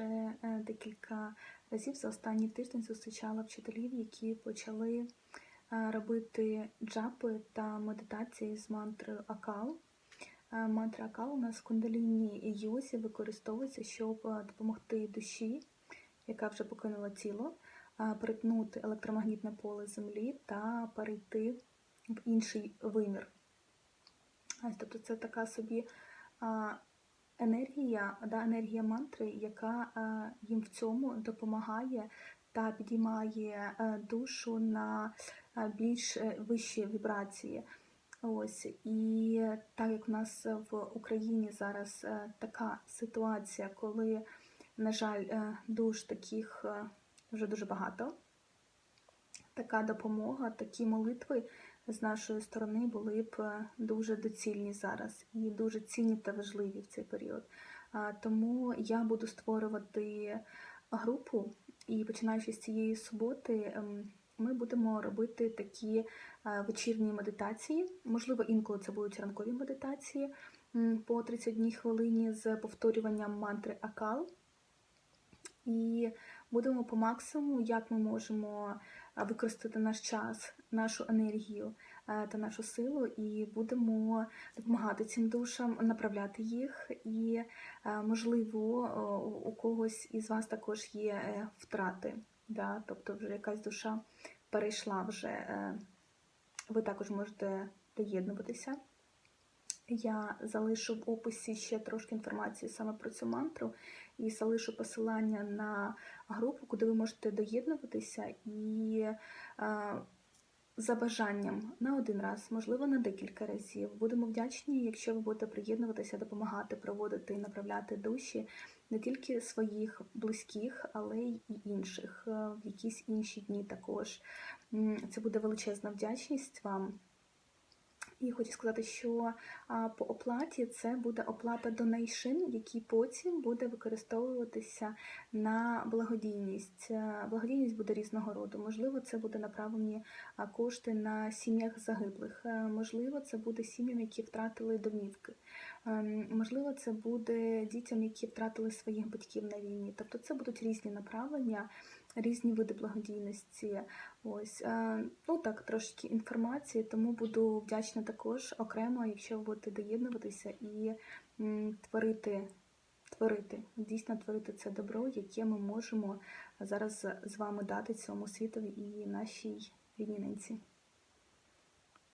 вже е, декілька разів за останній тиждень зустрічала вчителів, які почали е, робити джапи та медитації з мантрою Акал. Е, Мантра Акал у нас в кундаліні йозі використовується, щоб допомогти душі, яка вже покинула тіло, перетнути електромагнітне поле Землі та перейти в інший вимір. Тобто це така собі енергія, да, енергія мантри, яка а, їм в цьому допомагає та підіймає е, душу на е, більш е, вищі вібрації. Ось і так як в нас в Україні зараз е, така ситуація, коли, на жаль, е, душ таких е, вже дуже багато, така допомога, такі молитви з нашої сторони були б е, дуже доцільні зараз і дуже цінні та важливі в цей період. Тому я буду створювати групу, і починаючи з цієї суботи, ем, ми будемо робити такі е, вечірні медитації. Можливо, інколи це будуть ранкові медитації по 31 хвилині з повторюванням мантри Акал. І будемо по максимуму, як ми можемо використати наш час, нашу енергію е, та нашу силу, і будемо допомагати цим душам, направляти їх. І, е, можливо, у когось із вас також є е, втрати, да? тобто вже якась душа перейшла вже. е, Ви також можете доєднуватися. Я залишу в описі ще трошки інформації саме про цю мантру і залишу посилання на групу, куди ви можете доєднуватися і е, за бажанням на один раз, можливо, на декілька разів. Будемо вдячні, якщо ви будете приєднуватися, допомагати проводити і направляти душі не тільки своїх близьких, але й інших е, в якісь інші дні також. Це буде величезна вдячність вам. І хочу сказати, що по оплаті це буде оплата донейшин, який потім буде використовуватися на благодійність. Е, Благодійність буде різного роду. Можливо, це буде направлені кошти на сім'ях загиблих. Е, Можливо, це буде сім'ям, які втратили домівки. Ем, Можливо, це буде дітям, які втратили своїх батьків на війні. Тобто, це будуть різні направлення, різні види благодійності. Ось е, ну так трошки інформації, тому буду вдячна також окремо, якщо ви будете доєднуватися і творити, творити, дійсно творити це добро, яке ми можемо зараз з вами дати цьому світові і нашій рідній.